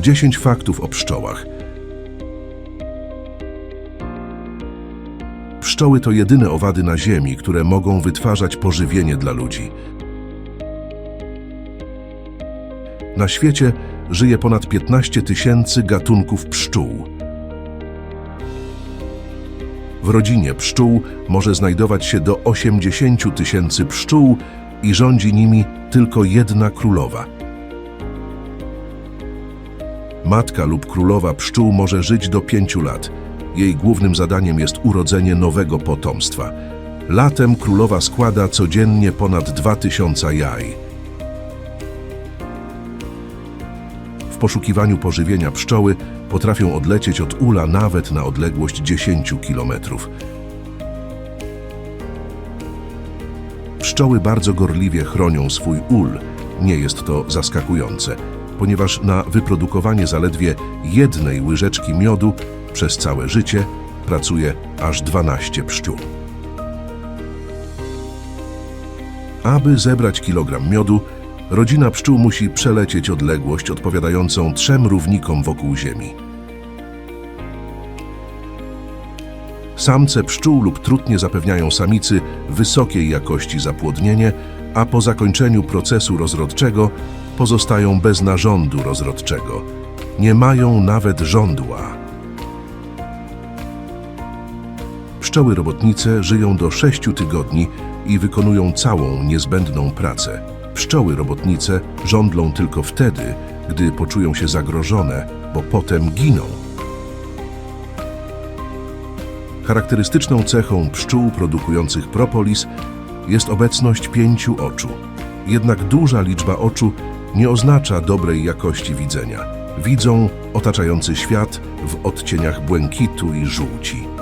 10 faktów o pszczołach. Pszczoły to jedyne owady na Ziemi, które mogą wytwarzać pożywienie dla ludzi. Na świecie żyje ponad 15 tysięcy gatunków pszczół. W rodzinie pszczół może znajdować się do 80 tysięcy pszczół i rządzi nimi tylko jedna królowa. Matka lub królowa pszczół może żyć do 5 lat. Jej głównym zadaniem jest urodzenie nowego potomstwa. Latem królowa składa codziennie ponad 2000 jaj. W poszukiwaniu pożywienia pszczoły potrafią odlecieć od ula nawet na odległość 10 kilometrów. Pszczoły bardzo gorliwie chronią swój ul. Nie jest to zaskakujące, ponieważ na wyprodukowanie zaledwie jednej łyżeczki miodu przez całe życie pracuje aż 12 pszczół. Aby zebrać kilogram miodu, rodzina pszczół musi przelecieć odległość odpowiadającą trzem równikom wokół Ziemi. Samce pszczół lub trutnie zapewniają samicy wysokiej jakości zapłodnienie, a po zakończeniu procesu rozrodczego pozostają bez narządu rozrodczego. Nie mają nawet żądła. Pszczoły robotnice żyją do 6 tygodni i wykonują całą niezbędną pracę. Pszczoły robotnice żądlą tylko wtedy, gdy poczują się zagrożone, bo potem giną. Charakterystyczną cechą pszczół produkujących propolis jest obecność pięciu oczu. Jednak duża liczba oczu nie oznacza dobrej jakości widzenia. Widzą otaczający świat w odcieniach błękitu i żółci.